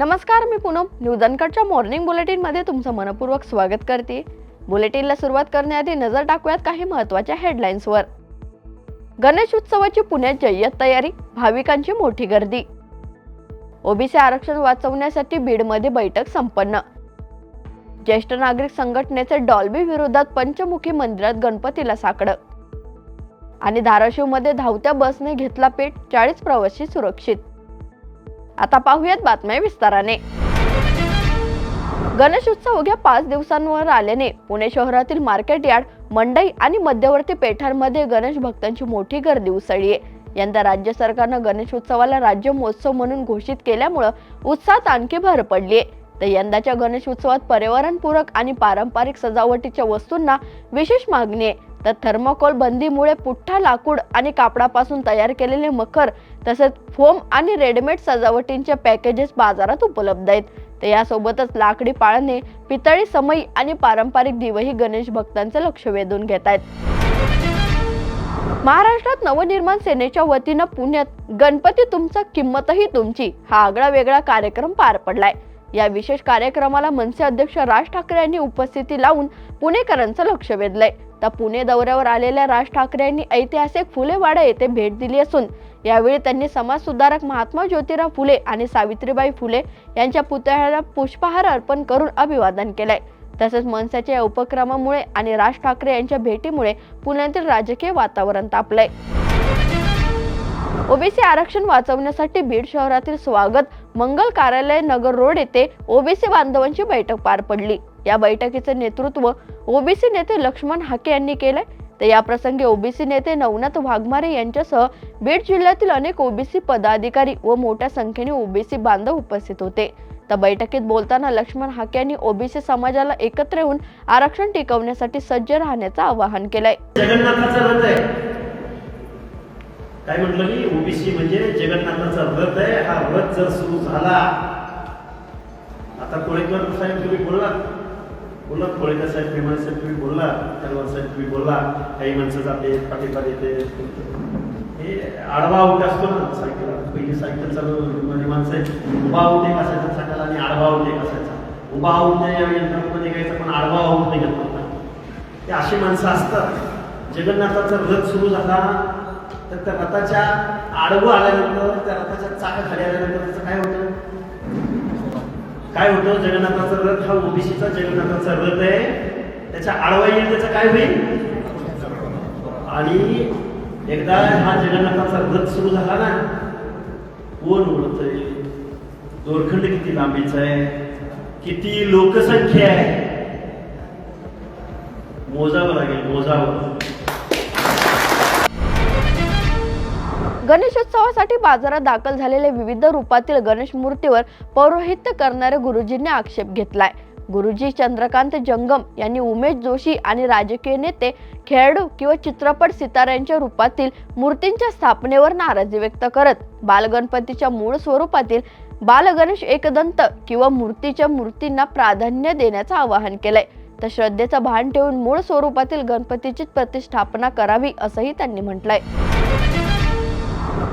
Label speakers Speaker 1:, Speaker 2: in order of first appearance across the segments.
Speaker 1: नमस्कार मी पूनम. न्यूजनकडच्या मॉर्निंग बुलेटिनमध्ये तुमचं मनपूर्वक स्वागत करते. बुलेटिनला सुरुवात करण्याआधी नजर टाकूयात काही महत्त्वाच्या हेडलाईन्सवर गणेश उत्सवाची पुण्यात जय्यत तयारी भाविकांची मोठी गर्दी. ओबीसी आरक्षण वाचवण्यासाठी बीडमध्ये बैठक संपन्न. ज्येष्ठ नागरिक संघटनेचे डॉल्बी विरोधात पंचमुखी मंदिरात गणपतीला साकडं. आणि धाराशिवमध्ये धावत्या बसने घेतला पेट चाळीस प्रवासी सुरक्षित. आता पाहूयात बातम्या विस्ताराने. गणेश उत्सव अवघ्या पाच दिवसांवर आल्याने पुणे शहरातील मार्केट यार्ड मंडई आणि मध्यवर्ती पेठांमध्ये गणेश भक्तांची मोठी गर्दी उसळली आहे यंदा राज्य सरकारनं गणेश उत्सवाला राज्य महोत्सव म्हणून घोषित केल्यामुळं उत्साहात आणखी भर पडली आहे तर यंदाच्या गणेश उत्सवात पर्यावरणपूरक आणि पारंपरिक सजावटीच्या वस्तूंना विशेष मागणी आहे. तर थर्माकोल बंदीमुळे पुठ्ठा लाकूड आणि कापडापासून तयार केलेले मखर तसेच फोम आणि रेडीमेड सजावटींचे पॅकेजेस बाजारात उपलब्ध आहेत. तर यासोबतच लाकडी पाळणे पितळी समई आणि पारंपरिक दिवही गणेश भक्तांचे लक्ष वेधून घेत आहेत. महाराष्ट्रात नवनिर्माण सेनेच्या वतीनं पुण्यात गणपती तुमचा किंमतही तुमची हा आगळा वेगळा कार्यक्रम पार पडलाय. या विशेष कार्यक्रमाला मनसे अध्यक्ष राज ठाकरे यांनी उपस्थिती लावून पुणेकरांचं लक्ष वेधलंय. तर पुणे दौऱ्यावर आलेल्या राज ठाकरे यांनी ऐतिहासिक फुलेवाडा येथे भेट दिली असून यावेळी त्यांनी समाजसुधारक महात्मा ज्योतिराव फुले आणि सावित्रीबाई फुले यांच्या पुतळ्याला पुष्पहार अर्पण करून अभिवादन केलंय. तसेच मनसेच्या या उपक्रमामुळे आणि राज ठाकरे यांच्या भेटीमुळे पुण्यातील राजकीय वातावरण तापलंय. ओबीसी आरक्षण वाचवण्यासाठी बीड शहरातील स्वागत मंगल कार्यालय नगर रोड येथे ओबीसी बांधवांची बैठक पार पडली. या बैठकीचे नेतृत्व ओबीसी नेते लक्ष्मण हाके यांनी केले तर या प्रसंगी ओबीसी नेते नवनाथ वाघमारे यांच्यासह बीड जिल्ह्यातील अनेक ओबीसी पदाधिकारी व मोठ्या संख्येने ओबीसी बांधव उपस्थित होते. तर बैठकीत बोलताना लक्ष्मण हाके यांनी ओबीसी समाजाला एकत्र येऊन आरक्षण टिकवण्यासाठी सज्ज राहण्याचं आवाहन केलंय.
Speaker 2: काय म्हटलं मी? ओबीसी म्हणजे जगन्नाथाचा व्रत आहे. हा व्रत जर सुरू झाला आता कोळेकर साहेब तुम्ही बोलला. बोलला कोळेकर साहेब प्रेमाळ साहेब तुम्ही बोलला तलवार साहेब तुम्ही बोलला. काही माणसं जाते पाठीपाठ येते. हे आडवा उठे असतो ना सायकल. पहिली सायकल चालू माणसं उभा होते असायचा सायकल आणि आडवा होते असायचा. उभा होऊन या यंत्रामध्ये घ्यायचा पण आडवा होऊन निघत नव्हता. ते अशी माणसं असतात. जगन्नाथाचा व्रत सुरू झाला तर त्या रथाच्या आडवं आल्यानंतर त्या रथाच्या चाक खाली आल्यानंतर त्याचं काय होतं? काय होतं? जगन्नाथाचा रथ हा ओबीसीचा जगन्नाथाचा रथ आहे. त्याच्या आडवा येईल त्याचं काय होईल? आणि एकदा हा जगन्नाथाचा रथ सुरू झाला ना कोण उडतंय दोरखंड किती लांबीचा आहे? किती लोकसंख्या आहे? मोजावं लागेल मोजावं.
Speaker 1: गणेशोत्सवासाठी बाजारात दाखल झालेल्या विविध रूपातील गणेश मूर्तीवर पौरोहित्य करणाऱ्या गुरुजींनी आक्षेप घेतलाय. गुरुजी चंद्रकांत जंगम यांनी उमेश जोशी आणि राजकीय नेते खेळाडू किंवा चित्रपट सिताऱ्यांच्या रूपातील मूर्तींच्या स्थापनेवर नाराजी व्यक्त करत बालगणपतीच्या मूळ स्वरूपातील बालगणेश एकदंत किंवा मूर्तीच्या मूर्तींना प्राधान्य देण्याचं आवाहन केलंय. तर श्रद्धेचं भान ठेवून मूळ स्वरूपातील गणपतीची प्रतिष्ठापना करावी असंही त्यांनी म्हटलंय.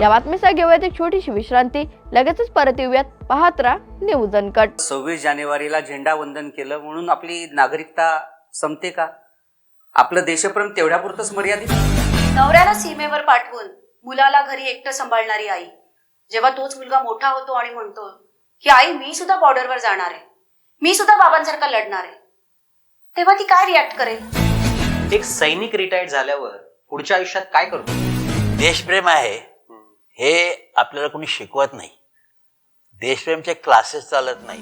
Speaker 1: या बातमीसाठी घेऊयात एक छोटीशी विश्रांती. लगेचच परत येऊयात. पाहत राहा न्यूज अनकट
Speaker 3: सव्वीस जानेवारीला झेंडा वंदन केलं. म्हणून आपली नागरिकता संपते का? आपलं देशप्रेम तेवढ्यापुरतच मर्यादित?
Speaker 4: नवऱ्याला सीमेवर पाठवून मुलाला घरी एकटं सांभाळणारी आई. जेव्हा तोच मुलगा मोठा होतो आणि म्हणतो की आई मी सुद्धा बॉर्डरवर जाणार आहे. मी सुद्धा बाबांसारखा लढणार आहे. तेव्हा ती काय रिॲक्ट करेल?
Speaker 5: एक सैनिक रिटायर्ड झाल्यावर पुढच्या आयुष्यात काय करतो?
Speaker 6: देशप्रेम आहे. हे आपल्याला कोणी शिकवत नाही. देशप्रेमचे क्लासेस चालत नाही.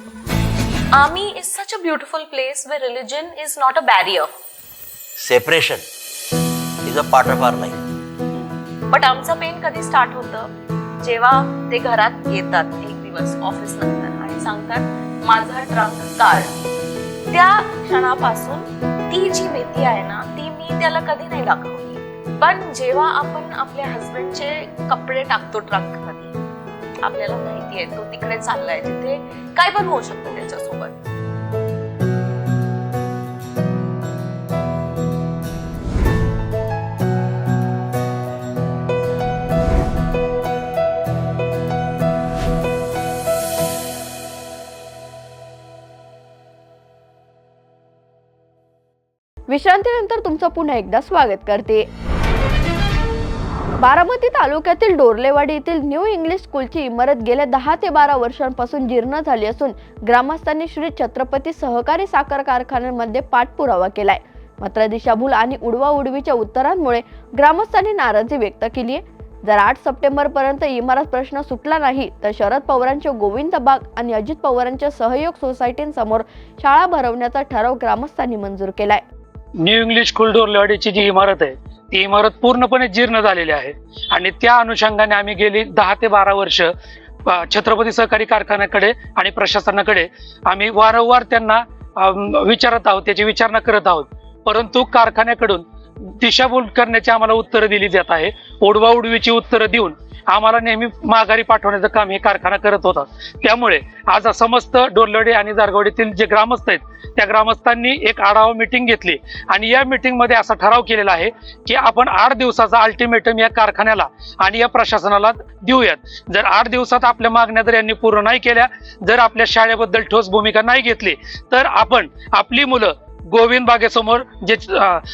Speaker 7: Army is such a beautiful place where religion is not a barrier.
Speaker 6: Separation is a part of our life
Speaker 7: but आमचं पेन कधी स्टार्ट होतं? जेव्हा ते घरात येतात एक दिवस ऑफिस नंतर. आणि सांगतात माझा ट्रंक काढ त्या क्षणापासून ती जी भीती आहे ना ती मी त्याला कधी नाही दाखवली पण जेव्हा आपण आपल्या हसबंडचे कपडे टाकतो ट्रंकमध्ये आपल्याला माहिती आहे तो तिकडे चाललाय तिथे काय पण होऊ शकतं त्याच्यासोबत.
Speaker 1: विश्रांतीनंतर तुमचं पुन्हा एकदा स्वागत करते. बारामती तालुक्यातील डोरलेवाडी येथील न्यू इंग्लिश स्कूलची इमारत गेल्या दहा ते बारा वर्षांपासून जीर्ण झाली असून ग्रामस्थांनी श्री छत्रपती सहकारी साखर कारखान्यांमध्ये पाठपुरावा केलाय. मात्र दिशाभूल आणि उडवा उडवीच्या उत्तरांमुळे ग्रामस्थांनी नाराजी व्यक्त केली आहे. जर आठ सप्टेंबर पर्यंत इमारत प्रश्न सुटला नाही तर शरद पवारांचे गोविंद बाग आणि अजित पवारांच्या सहयोग सोसायटींसमोर शाळा भरवण्याचा ठराव ग्रामस्थांनी मंजूर केलाय.
Speaker 8: न्यू इंग्लिश कुलडोर डोरलेवाडीची जी इमारत आहे ती इमारत पूर्णपणे जीर्ण झालेली आहे. आणि त्या अनुषंगाने आम्ही गेली दहा ते बारा वर्ष छत्रपती सहकारी कारखान्याकडे आणि प्रशासनाकडे आम्ही वारंवार त्यांना विचारत आहोत त्याची विचारणा करत आहोत. परंतु कारखान्याकडून दिशाभूल करण्याची आम्हाला उत्तरं दिली जात आहे. उडवाउडवीची उत्तरं देऊन आम्हाला नेहमी माघारी पाठवण्याचं काम हे कारखाना करत होता. त्यामुळे आज समस्त डोरलडे आणि जारगवडीतील जे ग्रामस्थ आहेत त्या ग्रामस्थांनी एक आढावा मिटिंग घेतली. आणि या मिटिंगमध्ये असा ठराव केलेला आहे की आपण आठ दिवसाचा अल्टिमेटम या कारखान्याला आणि या प्रशासनाला देऊयात. जर आठ दिवसात आपल्या मागण्या जर यांनी पूर्ण नाही केल्या जर आपल्या शाळेबद्दल ठोस भूमिका नाही घेतली तर आपण आपली मुलं गोविंद बागेसमोर जे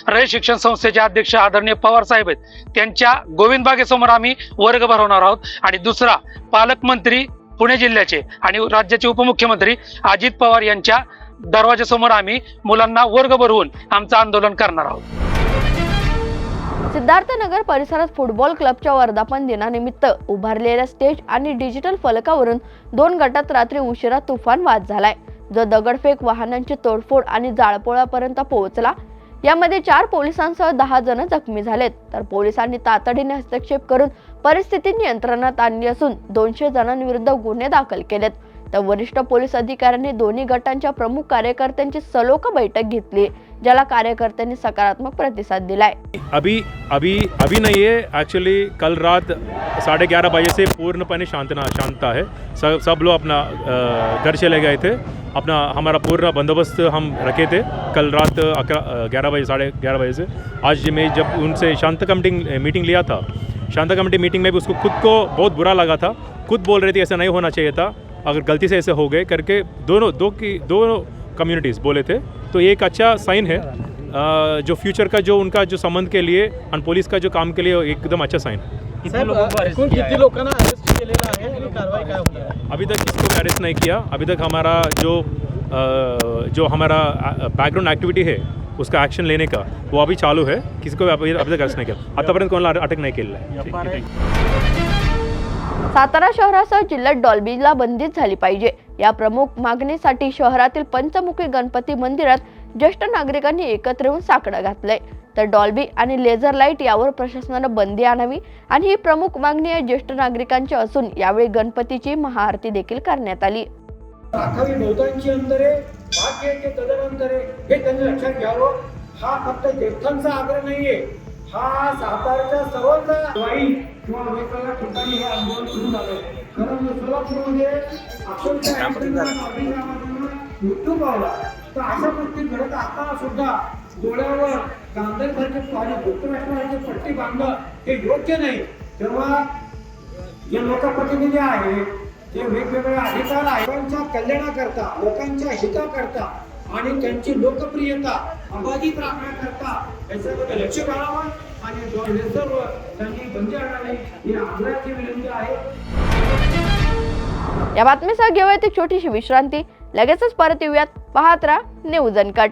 Speaker 8: रय शिक्षण संस्थेचे अध्यक्ष आदरणीय पवार साहेब आहेत त्यांच्या गोविंद बागेसमोर आम्ही वर्ग भरवणार आहोत. आणि दुसरा पालकमंत्री पुणे जिल्ह्याचे आणि राज्याचे उपमुख्यमंत्री अजित पवार यांच्या दरवाजासमोर आम्ही मुलांना वर्ग भरवून आमचं आंदोलन करणार आहोत.
Speaker 1: सिद्धार्थनगर परिसरात फुटबॉल क्लबच्या वर्धापन दिनानिमित्त उभारलेल्या स्टेज आणि डिजिटल फलकावरून दोन गटात रात्री उशिरा तुफान वाद झालाय. जो दगडफेक वाहनांची तोडफोड आणि जाळपोळापर्यंत पोहोचला यामध्ये चार पोलिसांसह दहा जण जखमी झालेत. तर पोलिसांनी तातडीने हस्तक्षेप करून परिस्थिती नियंत्रणात आणली असून दोनशे जणांविरुद्ध गुन्हे दाखल केलेत. तर वरिष्ठ पोलीस अधिकाऱ्यांनी दोन्ही गटांच्या प्रमुख कार्यकर्त्यांची सलोक बैठक घेतली ज्याला कार्यकर्त्यांनी सकारात्मक प्रतिसाद दिलाय.
Speaker 9: अभी अभी अभी नहीं है. एक्चुअली कल रात साढ़े ग्यारह बजे से पूर्णपणे शांतना शांत है. सब सब लोग अपना घर चले गए थे. अपना हमारा पूरा बंदोबस्त हम रखे थे। कल रात ग्यारह बजे साढ़े ग्यारह बजे से। आज मैं जब उनसे शांत कमेटी मीटिंग लिया था शांता कमेटी मीटिंग में भी उसको खुद को बहुत बुरा लगा था। खुद बोल रहे थे ऐसा नहीं होना चाहिए था। अगर गलती से ऐसे हो गए करके दोनों दो की दोनों कम्युनिटीज़ बोले थे। तो ये एक अच्छा साइन है। जो फ्यूचर का जो उनका जो संबंध के लिए और पुलिस का जो काम के लिए एकदम अच्छा साइन है? अभी तक किसी को अरेस्ट नहीं किया। अभी तक हमारा जो जो हमारा बैकग्राउंड एक्टिविटी है उसका एक्शन लेने का वो अभी चालू है। किसी को अभी अभी तक अरेस्ट नहीं किया। आतापर्यंत कोणाला अटक नाही केलेलं आहे.
Speaker 1: सातारा शहरासह जिल्ह्यात डॉल्बीला बंदीच झाली पाहिजे. या प्रमुख मागणीसाठी शहरातील पंचमुखी गणपती मंदिरात ज्येष्ठ नागरिकांनी एकत्र येऊन साकडं घातलंय. तर डॉल्बी आणि लेझर लाइट यावर प्रशासनानं बंदी आणावी आणि ही प्रमुख मागणी या ज्येष्ठ नागरिकांची असून यावेळी गणपतीची महाआरती देखील करण्यात आली.
Speaker 10: राखावी बहुतांची अंतरे भाग्याचे अंतरे हे त्यांनी लक्षात घ्यावं. हा फक्त ज्येष्ठांचा आग्रह नाहीये. हा सातारच्या सर्वांचा वाई किंवा वेगवेगळ्या ठिकाणी हे आंदोलन सुरू झालं कारण सोलापूरमध्ये अक्षरशः मृत्यू पावला तर अशा गोष्टी घडत असताना सुद्धा डोळ्यावर गांधरसारखे पाणी धृतराष्ट्राचे पट्टी बांधणं हे योग्य नाही. तेव्हा जे लोकप्रतिनिधी आहेत जे वेगवेगळे अधिकार आहेत लोकांच्या कल्याणाकरता लोकांच्या हिताकरता आणि त्यांची लोकप्रियता अबाधित राखण्याकरता याच्याकडे लक्ष घालावं आणि हे सर्व त्यांनी बंदी आणावी ही आग्रहाची विनंती आहे.
Speaker 1: या बातमीसह घेऊयात एक छोटीशी विश्रांती. लगेचच परत येऊयात. पाहत राहा न्यूज अनकट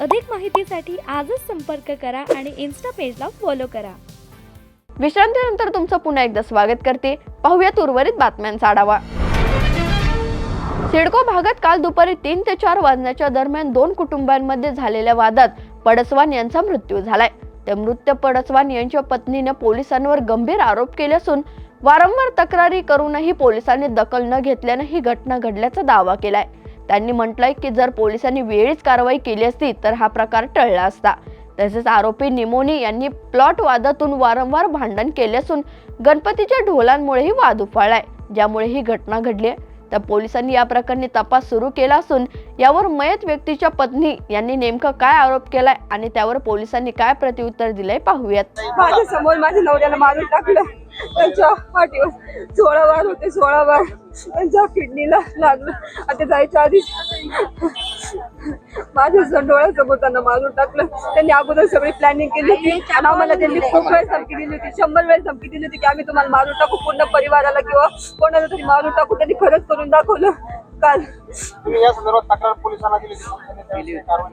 Speaker 11: अधिक माहितीसाठी आजच संपर्क करा आणि इन्स्टा पेजला फॉलो करा.
Speaker 1: विश्रांतीनंतर तुमचं पुन्हा एकदा स्वागत करते. पाहूयात उर्वरित बातम्यांचा आढावा. सिडको भागात काल दुपारी तीन ते चार वाजण्याच्या दरम्यान दोन कुटुंबांमध्ये झालेल्या वादात पडसवान यांचा मृत्यू झालाय. त्या मृत पडसवान यांच्या पत्नीने पोलिसांवर गंभीर आरोप केले असून वारंवार तक्रारी करूनही पोलिसांनी दखल न घेतल्यानं ही घटना घडल्याचा दावा केलाय. त्यांनी म्हटलंय की जर पोलिसांनी वेळीच कारवाई केली असती तर हा प्रकार टळला असता. तसेच आरोपी निमोनी यांनी प्लॉट वादातून वारंवार भांडण केले असून गणपतीच्या ढोलांमुळेही वाद उफाळलाय ज्यामुळे ही घटना घडली आहे तर पोलिसांनी या प्रकरणी तपास सुरू केला असून यावर मयत व्यक्तीच्या पत्नी यांनी नेमकं काय आरोप केलाय आणि त्यावर पोलिसांनी काय प्रत्युत्तर दिलंय पाहूयात.
Speaker 12: माझ्यासमोर माझ्या नवऱ्याला मारून टाकलं. त्यांच्या पाठीवर सोळा वार होते सोळा वार. त्यांच्या किडनीला लागलं. आता जायच्या आधी माझ्या स- डोळ्यासमोर त्यांना मारून टाकलं. त्यांनी अगोदर सगळी प्लॅनिंग केली होती. आणि आम्हाला त्यांनी खूप वेळ धमकी दिली होती. शंभर वेळ धमकी दिली होती की आम्ही तुम्हाला मारून टाकू पूर्ण परिवाराला किंवा कोणाला तरी मारून टाकू त्यांनी खरंच करून दाखवलं. काल
Speaker 10: या संदर्भात तक्रार पोलिसांना दिली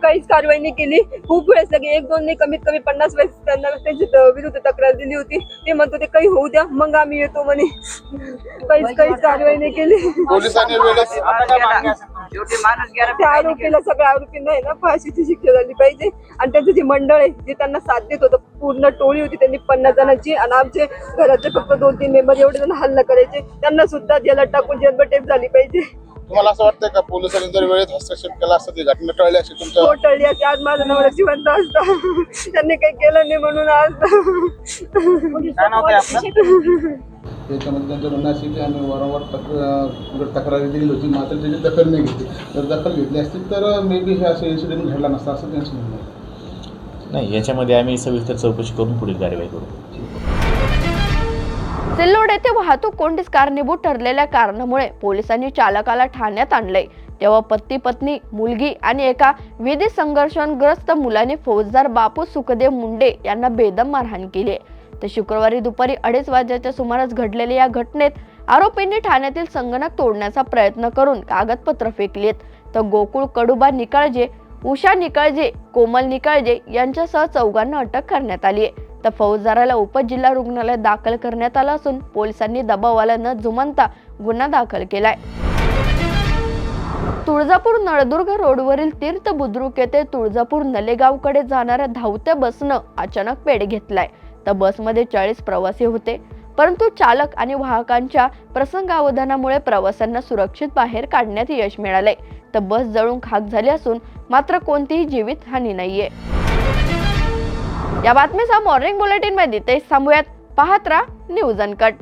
Speaker 12: काहीच कारवाई नाही केली. खूप वेळेस लगे एक दोन नाही कमीत कमी पन्नास वेळेस त्यांना त्यांची त- विरुद्ध तक्रार दिली होती ते म्हणतो ते काही होऊ द्या मग आम्ही येतो म्हणे. काहीच काहीच कारवाई नाही केली.
Speaker 10: पोलिसांनी वेळेस
Speaker 12: त्या आरोपीला सगळ्या आरोपींना आहे ना फाशीची शिक्षा झाली पाहिजे. आणि त्यांचं जे मंडळ आहे जे त्यांना साथ देत होतं पूर्ण टोळी होती त्यांनी पन्नास जणांची. आणि आमचे घरातले फक्त दोन तीन मेंबर एवढे जण हल्ला करायचे. त्यांना सुद्धा जेलात टाकून जन्मटेप झाली पाहिजे.
Speaker 10: तुम्हाला असं वाटतंय का पोलिसांनी जर वेळेत हस्तक्षेप केला असता ती घटना टळली अशी तुमच्या?
Speaker 12: हो टळली असती. आज माझा नवरा जिवंत असता. त्यांनी काही केलं नाही म्हणून आज.
Speaker 10: काय नाव आहे आपलं?
Speaker 13: त्याच्यामध्ये त्यांचं म्हणणं असे की आम्ही वारंवार तक्रार तक्रारी दिली होती मात्र त्याची दखल नाही घेतली. जर दखल घेतली असती तर मे बी हे असं इन्सिडेंट घडला नसता असं त्यांचं म्हणणं आहे.
Speaker 14: नाही याच्यामध्ये आम्ही सविस्तर चौकशी करून पुढील कार्यवाही करू.
Speaker 1: सिल्लोड येथे वाहतूक कोंडीस कारणीभूत ठरलेल्या कारणामुळे पोलिसांनी चालकाला ठाण्यात आणलंय तेव्हा पती पत्नी मुलगी आणि एका विधी संघर्षग्रस्त मुलाने फौजदार बापू सुखदेव मुंडे यांना बेदम मारहाण केली. आहे. तर शुक्रवारी दुपारी अडीच वाजेच्या सुमारास घडलेल्या या घटनेत आरोपींनी ठाण्यातील संगणक तोडण्याचा प्रयत्न करून कागदपत्र फेकलीत. तर गोकुळ कडुबा निकाळजे उषा निकाळजे कोमल निकाळजे यांच्यासह चौघांना अटक करण्यात आली आहे तर फौजदाराला उपजिल्हा रुग्णालयात दाखल करण्यात आलं असून पोलिसांनी दबावाला न जुमानता गुन्हा दाखल केलाय. तुळजापूर नळदुर्ग रोडवरील तीर्थ बुद्रुक येथे तुळजापूर नलेगावकडे जाणाऱ्या धावत्या बसनं अचानक पेट घेतलाय. तर बसमध्ये चाळीस प्रवासी होते परंतु चालक आणि वाहकांच्या प्रसंगावधानामुळे प्रवाशांना सुरक्षित बाहेर काढण्यात यश मिळाले तर बस जळून खाक झाली असून मात्र कोणतीही जीवितहानी नाहीये. या बातमीचा मॉर्निंग बुलेटिनमध्ये तेच थांबूयात पाहत राहा न्यूज अनकट.